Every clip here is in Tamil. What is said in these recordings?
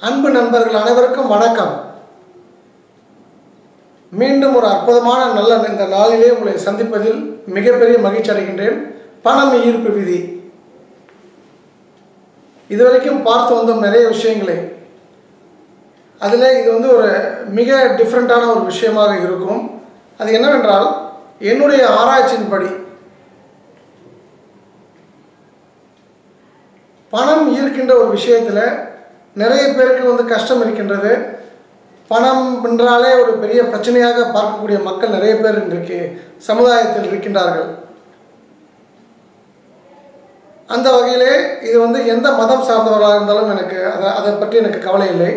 அன்பு நண்பர்கள் அனைவருக்கும் வணக்கம். மீண்டும் ஒரு அற்புதமான நல்ல இந்த நாளிலே உங்களை சந்திப்பதில் மிகப்பெரிய மகிழ்ச்சி அடைகின்றேன். பணம் ஈர்ப்பு விதி. இதுவரைக்கும் பார்த்து வந்தோம் நிறைய விஷயங்களை. அதில் இது வந்து ஒரு மிக டிஃப்ரெண்ட்டான ஒரு விஷயமாக இருக்கும். அது என்னவென்றால் என்னுடைய ஆராய்ச்சியின்படி பணம் ஈர்க்கின்ற ஒரு விஷயத்தில் நிறைய பேருக்கு வந்து கஷ்டம் இருக்கின்றது. பணம் என்றாலே ஒரு பெரிய பிரச்சனையாக பார்க்கக்கூடிய மக்கள் நிறைய பேர் இன்றைக்கு சமுதாயத்தில் இருக்கின்றார்கள். அந்த வகையிலே இது வந்து எந்த மதம் சார்ந்தவர்களாக இருந்தாலும் எனக்கு அதை அதை பற்றி எனக்கு கவலை இல்லை.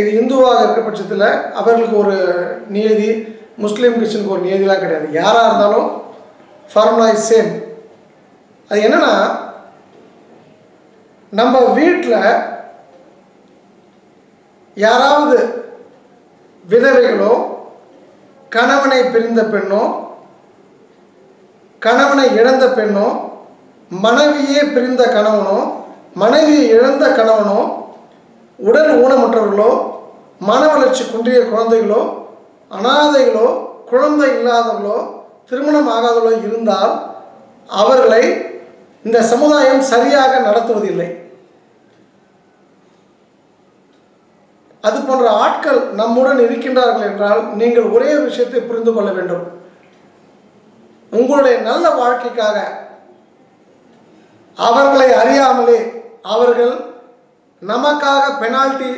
இது இந்துவாக இருக்க பட்சத்தில் அவர்களுக்கு ஒரு நியதி முஸ்லீம் கிறிஸ்டினுக்கு ஒரு நியதிலாம் கிடையாது. யாராக இருந்தாலும் ஃபார்முலா இஸ் சேம் அது என்னென்னா நம்ம வீட்டில் யாராவது விதவைகளோ கணவனை பிரிந்த பெண்ணோ கணவனை இழந்த பெண்ணோ மனைவியே பிரிந்த கணவனோ மனைவியை இழந்த கணவனோ உடல் ஊனமுற்றவர்களோ மன வளர்ச்சி குன்றிய குழந்தைகளோ அனாதைகளோ குழந்தை இல்லாதவர்களோ திருமணம் ஆகாதவர்களோ இருந்தால் அவர்களை இந்த சமுதாயம் சரியாக நடத்துவதில்லை. அது போன்ற ஆட்கள் நம்முடன் இருக்கின்றார்கள் என்றால் நீங்கள் ஒரே விஷயத்தை புரிந்து கொள்ள வேண்டும். உங்களுடைய நல்ல வாழ்க்கைக்காக அவர்களை அறியாமலே அவர்கள் நமக்காக பெனால்ட்டி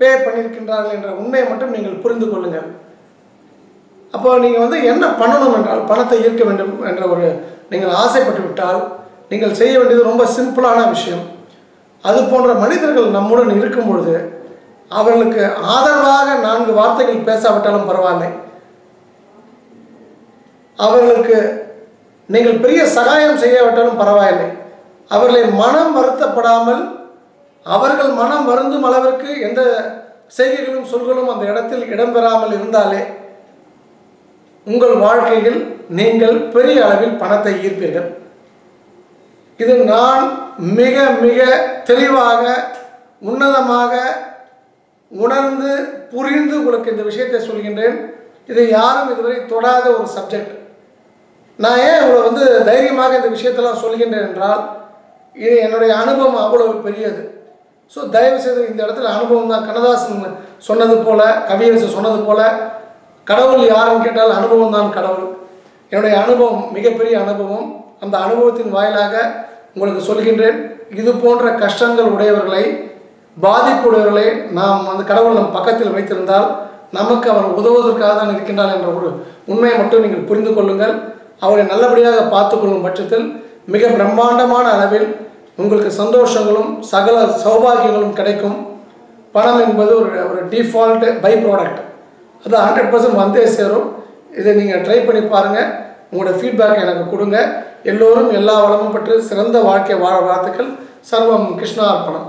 பே பண்ணியிருக்கின்றார்கள் என்ற உண்மையை மட்டும் நீங்கள் புரிந்து கொள்ளுங்கள். அப்போ நீங்கள் வந்து என்ன பண்ணணும் என்றால் பணத்தை ஈர்க்க வேண்டும் என்ற ஒரு நீங்கள் ஆசைப்பட்டு விட்டால் நீங்கள் செய்ய வேண்டியது ரொம்ப சிம்பிளான விஷயம். அது போன்ற மனிதர்கள் நம்முடன் இருக்கும் பொழுது அவர்களுக்கு ஆதரவாக நான்கு வார்த்தைகள் பேசாவிட்டாலும் பரவாயில்லை. அவர்களுக்கு நீங்கள் பெரிய சகாயம் செய்யாவிட்டாலும் பரவாயில்லை. அவர்களை மனம் வருத்தப்படாமல் அவர்கள் மனம் வருந்தும் அளவிற்கு எந்த செய்கைகளும் சொல்களும் அந்த இடத்தில் இடம்பெறாமல் இருந்தாலே உங்கள் வாழ்க்கையில் நீங்கள் பெரிய அளவில் பணத்தை ஈர்ப்பீர்கள். இது நான் மிக மிக தெளிவாக உன்னதமாக உணர்ந்து புரிந்து உங்களுக்கு இந்த விஷயத்தை சொல்கின்றேன். இதை யாரும் இதுவரை தொடாத ஒரு சப்ஜெக்ட் நான் ஏன் இவ்வளோ வந்து தைரியமாக இந்த விஷயத்தெல்லாம் சொல்கின்றேன் என்றால் இது என்னுடைய அனுபவம் அவ்வளவு பெரியது. ஸோ தயவுசெய்து இந்த இடத்துல அனுபவம் தான். கண்ணதாசன் சொன்னது போல் கவியரசு சொன்னது போல் கடவுள் யாருன்னு கேட்டால் அனுபவம் தான் கடவுள். என்னுடைய அனுபவம் மிகப்பெரிய அனுபவம். அந்த அனுபவத்தின் வாயிலாக உங்களுக்கு சொல்கின்றேன். இது போன்ற கஷ்டங்கள் உடையவர்களை பாதிப்புடையவர்களை நாம் அந்த கடவுள் நம் பக்கத்தில் வைத்திருந்தால் நமக்கு அவர் உதவுவதற்காக தான் இருக்கின்றார் என்ற ஒரு உண்மையை மட்டும் நீங்கள் புரிந்து கொள்ளுங்கள். அவரை நல்லபடியாக பார்த்து கொள்ளும் பட்சத்தில் மிக பிரம்மாண்டமான அளவில் உங்களுக்கு சந்தோஷங்களும் சகல சௌபாகியங்களும் கிடைக்கும். பணம் என்பது ஒரு ஒரு டிஃபால்ட்டு பை ப்ராடக்ட் அது ஹண்ட்ரட் பர்சன்ட் வந்தே சேரும். இதை நீங்கள் ட்ரை பண்ணி பாருங்கள் உங்களோட ஃபீட்பேக் எனக்கு கொடுங்க. எல்லோரும் எல்லா வளமும் பெற்று சிறந்த வாழ்க்கை வாழ வாழ்த்துக்கள். சர்வம் கிருஷ்ணா அர்ப்பணம்